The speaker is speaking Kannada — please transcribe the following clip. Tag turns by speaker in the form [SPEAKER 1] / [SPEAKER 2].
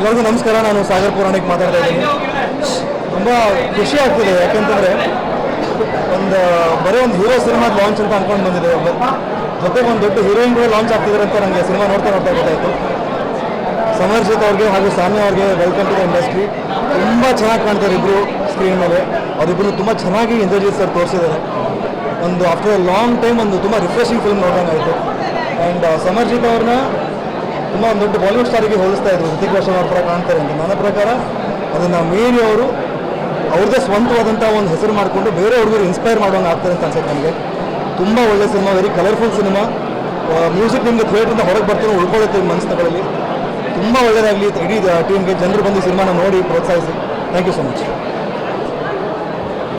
[SPEAKER 1] ಎಲ್ಲರಿಗೂ ನಮಸ್ಕಾರ, ನಾನು ಸಾಗರ್ ಪುರಾಣಿಕ್ ಮಾತಾಡ್ತಾ ಇದ್ದೀನಿ. ತುಂಬ ಖುಷಿ ಆಗ್ತಿದೆ, ಯಾಕೆಂತಂದರೆ ಒಂದು, ಬರೀ ಒಂದು ಹೀರೋ ಸಿನಿಮಾ ಲಾಂಚ್ ಅಂತ ಅನ್ಕೊಂಡು ಬಂದಿದೆ. ಜೊತೆಗೆ ಒಂದು ದೊಡ್ಡ ಹೀರೋಯಿನ್ ಕೂಡ ಲಾಂಚ್ ಆಗ್ತಿದ್ದಾರೆ ಅಂತ ನನಗೆ ಸಿನಿಮಾ ನೋಡ್ತಾ ನೋಡ್ತಾ ಗೊತ್ತಾಯಿತು. ಸಮರ್ಜಿತ್ ಅವ್ರಿಗೆ ಹಾಗೂ ಸಾನ್ಯ ಅವ್ರಿಗೆ ವೆಲ್ಕಮ್ ಟು ದ ಇಂಡಸ್ಟ್ರಿ ತುಂಬ ಚೆನ್ನಾಗಿ ಕಾಣ್ತಾರೆ ಇಬ್ಬರು ಸ್ಕ್ರೀನ್ ಮೇಲೆ. ಅವರಿಬ್ಬರು ತುಂಬ ಚೆನ್ನಾಗಿ ಇಂದ್ರಜಿತ್ ಸರ್ ತೋರಿಸಿದ್ದಾರೆ. ಒಂದು ಆಫ್ಟರ್ ಲಾಂಗ್ ಟೈಮ್ ಒಂದು ತುಂಬ ರಿಫ್ರೆಶಿಂಗ್ ಫಿಲ್ಮ್ ನೋಡೋಣ ಆಯಿತು ಆ್ಯಂಡ್ ಸಮರ್ಜಿತ್ ಅವ್ರನ್ನ ತುಂಬ ಒಂದು ದೊಡ್ಡ ಬಾಲಿವುಡ್ ಸ್ಟಾರಿಗೆ ಹೋಲಿಸ್ತಾ ಇದ್ರು. ಋತಿಕ್ ರೋಷನ್ ಅವ್ರ ಕಾಣ್ತಾರೆ ಅಂತ ನನ್ನ ಪ್ರಕಾರ ಅದನ್ನು ಮೀರಿ ಅವರು ಅವ್ರದ್ದೇ ಸ್ವಂತವಾದಂಥ ಒಂದು ಹೆಸರು ಮಾಡಿಕೊಂಡು ಬೇರೆ ಹುಡುಗರು ಇನ್ಸ್ಪೈರ್ ಮಾಡೋಂಗೆ ಆಗ್ತಾರೆ ಅಂತ ಅನ್ಸುತ್ತೆ ನನಗೆ. ತುಂಬ ಒಳ್ಳೆ cinema very colourful cinema. Music ನಿಮಗೆ ಥಿಯೇಟ್ರಿಂದ ಹೊರಗೆ ಬರ್ತೀನಿ ಉಳ್ಕೊಳ್ಳುತ್ತೆ ಮನಸ್ಸುಗಳಲ್ಲಿ ತುಂಬ ಒಳ್ಳೆಯದಾಗಲಿ ಇಡೀ ಟೀಮ್ಗೆ ಜನರು ಬಂದು ಸಿನಿಮಾನ ನೋಡಿ, ಪ್ರೋತ್ಸಾಹಿಸಿ. Thank you so much